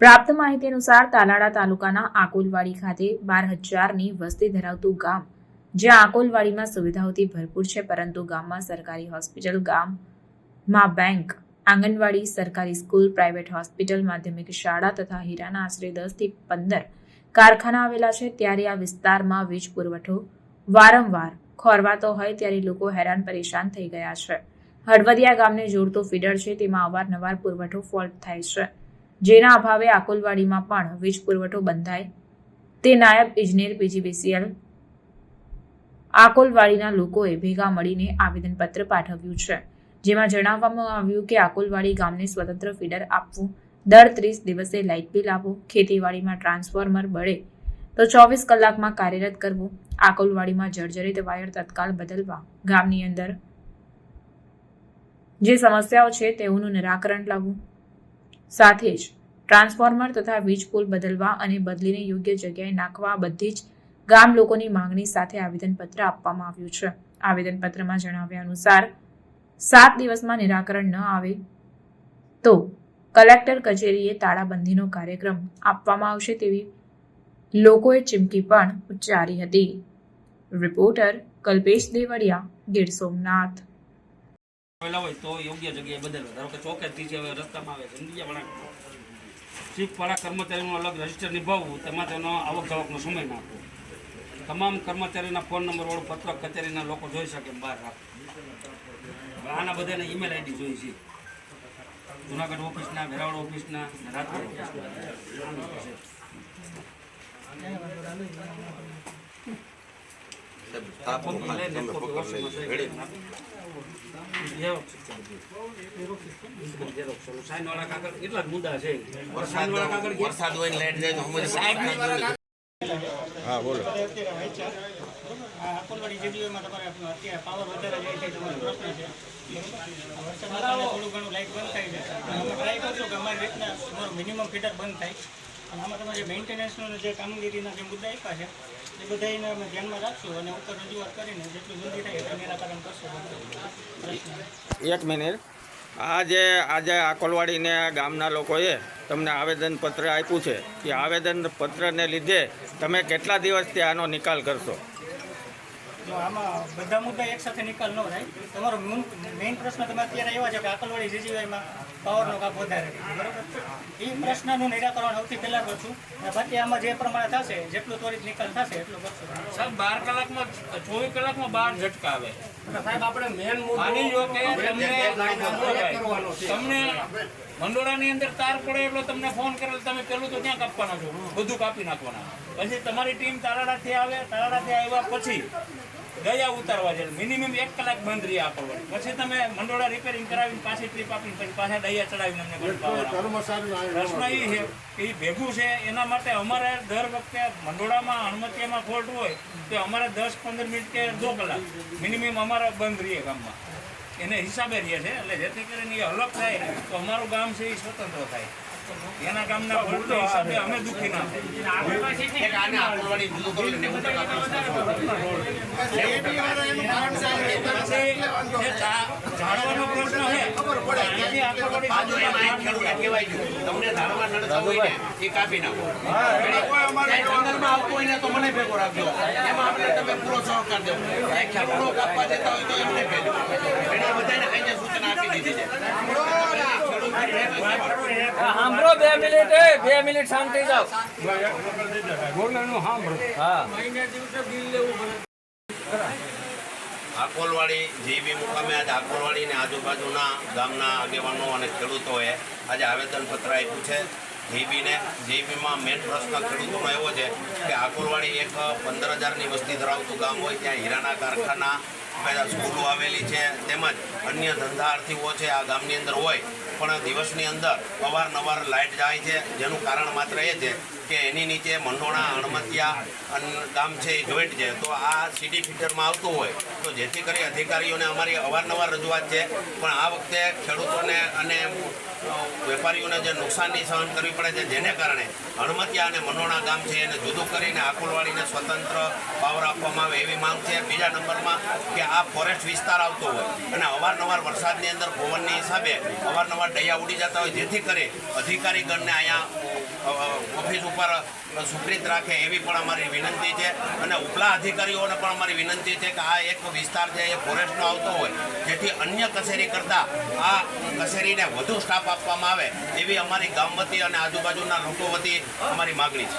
પ્રાપ્ત માહિતી અનુસાર તાલાળા તાલુકાના આકોલવાડી ખાતે બાર હજારની વસ્તી ધરાવતું ગામ, જ્યાં આકોલવાડીમાં સુવિધાઓથી ભરપૂર છે, પરંતુ ગામમાં સરકારી હોસ્પિટલ, ગામમાં બેંક, આંગણવાડી, સરકારી સ્કૂલ, પ્રાઇવેટ હોસ્પિટલ, માધ્યમિક શાળા તથા હીરાના આશરે દસથી પંદર કારખાના આવેલા છે. ત્યારે આ વિસ્તારમાં વીજ પુરવઠો વારંવાર ખોરવાતો હોય ત્યારે લોકો હેરાન પરેશાન થઈ ગયા છે. હળવદિયા ગામને જોડતો ફીડર છે તેમાં અવારનવાર પુરવઠો ફોલ્ટ થાય છે. જેના અભાવે આકોલવાડીમાં પણ વીજ પુરવઠો બંધાય. તે નાયબ ઇજનેર પીજીબીસીએલ આકોલવાડીના લોકોએ ભેગા મળીને આવેદનપત્ર પાઠવ્યું છે, જેમાં જણાવવામાં આવ્યું કે આકોલવાડી ગામને સ્વતંત્ર ફીડર આપવું, દર ત્રીસ દિવસે લાઇટ બિલ આપવું, ખેતીવાડીમાં ટ્રાન્સફોર્મર બળે તો ચોવીસ કલાકમાં કાર્યરત કરવું. આકોલવાડીમાં જર્જરિત વાયર તત્કાલ બદલવા ગામની અંદર જે સમસ્યાઓ છે તેઓનું નિરાકરણ લાવવું. સાથે જ ટ્રાન્સફોર્મર તથા વીજ પુલ બદલવા અને બદલીને યોગ્ય જગ્યાએ નાખવા બધી જ ગામ લોકોની માંગણી સાથે આવેદનપત્ર આપવામાં આવ્યું છે. આવેદનપત્રમાં જણાવ્યા અનુસાર, સાત દિવસમાં નિરાકરણ ન આવે તો કલેક્ટર કચેરીએ તાળાબંધીનો કાર્યક્રમ આપવામાં આવશે તેવી લોકોએ ચીમકી પણ ઉચ્ચારી હતી. રિપોર્ટર કલ્પેશ દેવડિયા, ગીર સોમનાથ. હોય તો યોગ્ય જગ્યાએ બદલવા. ધારો કે ચોકેથી હવે રસ્તામાં આવે છે. ચીફવાળા કર્મચારીનું અલગ રજિસ્ટર નિભાવવું, તેમાં તેનો આવક જાવકનો સમય નાખવો. તમામ કર્મચારીના ફોન નંબર વાળું પત્રક કચેરીના લોકો જોઈ શકે બહાર રાખવું. આના બધાને ઈમેલ આઈડી જોઈ છે. જુનાગઢ ઓફિસના, વેરાવળ ઓફિસના રાજકોટ ઓફિસના. વરસાદ હોય લાઈટ જાય તો અમારે આ અકોલવાડી જગ્યાઓમાં તમારે અત્યારે પાવર વધારે જાય છે તમારો પ્રશ્ન છે થોડું ઘણું લાઇટ બંધ થાય છે અમે ટ્રાય કરશું કે અમારી રીતના તમારું મિનિમમ ફીટર બંધ થાય આમાં તમારે મેન્ટેનન્સનો જે કામગીરીના જે મુદ્દા આપ્યા છે એ બધાને અમે ધ્યાનમાં રાખશું અને ઉપર રજૂઆત કરીને જેટલું જલ્દી થાય એટલું નિરાકરણ કરશું. એક મિનિટ. આ જે આજે આકોલવાડીને ગામના લોકોએ તમને આવેદનપત્ર આપ્યું છે એ આવેદનપત્રને લીધે તમે કેટલા દિવસથી આનો નિકાલ કરશો? જો આમાં બધા મુદ્દા એકસાથે નિકાલ ન થાય તમારો મેઇન પ્રશ્ન તમે અત્યારે એવા છે કે આકલવાડી જીજીવાયમાં પાવરનો કાપ વધારે બરોબર? એ પ્રશ્નનું નિરાકરણ સૌથી પહેલાં કરશું. અને બાકી આમાં જે પ્રમાણે થશે જેટલું ત્વરિત નિકાલ થશે એટલું કરશું. સાહેબ બાર કલાકમાં ચોવીસ કલાકમાં બાર ઝટકા આવે સાહેબ આપણે મેન માની લો કે તમને તમને મંડોળાની અંદર તાર પડે એટલો તમને ફોન કરે તમે પેલું તો ક્યાં કાપવાના છો? બધું કાપી નાખવાના. પછી તમારી ટીમ તાલાડાથી આવે તાલાડાથી આવ્યા પછી ગયા ઉતારવા જાય મિનિમમ એક કલાક બંધ રહી આપો પછી તમે મંડોળા રિપેરિંગ કરાવીને પાછી ટ્રીપ આપીને પછી પાછા દયા ચડાવીને અમને પ્રશ્ન એ છે કે એ ભેગું છે એના માટે અમારે દર વખતે મંડોળામાં હણમતિયામાં ફોલ્ટ હોય તો અમારે દસ પંદર મિનિટ કે દો કલાક મિનિમમ અમારે બંધ રહીએ ગામમાં. એને હિસાબે રહીએ છે એટલે જેથી કરીને એ અલગ થાય તો અમારું ગામ છે એ સ્વતંત્ર થાય. એના ગામના ફોલ્ટના હિસાબે અમે દુઃખી ના થાય તમને ધારવા નડતા હોય ને એ કાપી નાખો જંગલમાં આવતું હોય ને તો મને ભેગો રાખજો એમાં આપણે તમે પૂરો સહકાર દેવો ખેડૂતો કાપવા દેતા હોય તો એમને ભેગો એને બધાને કઈ સૂચના આપી દીધી છે સાંભળો બે મિનિટ બે મિનિટ શાંતિ જાઓ. હા. આકોલવાડી જીબી મુકામે આજે આકોલવાડીને આજુબાજુના ગામના આગેવાનો અને ખેડૂતોએ આજે આવેદનપત્ર આપ્યું છે. જીબીને જીબીમાં મેઇન પ્રશ્ન ખેડૂતોનો એવો છે કે આકોલવાડી એક પંદર હજારની વસ્તી ધરાવતું ગામ હોય ત્યાં હીરાના કારખાના સ્કૂલો આવેલી છે, તેમજ અન્ય ધંધાર્થીઓ છે આ ગામની અંદર હોય પણ દિવસની અંદર અવારનવાર લાઇટ જાય છે. જેનું કારણ માત્ર એ છે કે એની નીચે મંડોણા અણમતિયા ગામ છે એ જોઈન્ટ છે. તો આ સીડી ફીટરમાં આવતું હોય તો જેથી કરી અધિકારીઓને અમારી અવારનવાર રજૂઆત છે. પણ આ વખતે ખેડૂતોને અને વેપારીઓને જે નુકસાનની સહન કરવી પડે છે જેને કારણે હણમતિયા અને મનોણા ગામ છે એને જુદું કરીને આકુલવાડીને સ્વતંત્ર પાવર આપવામાં આવે એવી માંગ છે. બીજા નંબરમાં કે આ ફોરેસ્ટ વિસ્તાર આવતો હોય અને અવારનવાર વરસાદની અંદર પવનની હિસાબે અવારનવાર ડૈયા ઉડી જતા હોય, જેથી કરી અધિકારીગણને અહીંયા ઓફિસ ઉપર સુપ્રીત રાખે એવી પણ અમારી વિનંતી છે. અને ઉપલા અધિકારીઓને પણ અમારી વિનંતી છે કે આ એક વિસ્તાર છે, એ ફોરેસ્ટનો આવતો હોય, જેથી અન્ય કચેરી કરતાં આ કચેરીને વધુ સ્ટાફ આપવામાં આવે એવી અમારી ગામ વતી અને આજુબાજુના લોકો વતી અમારી માગણી છે.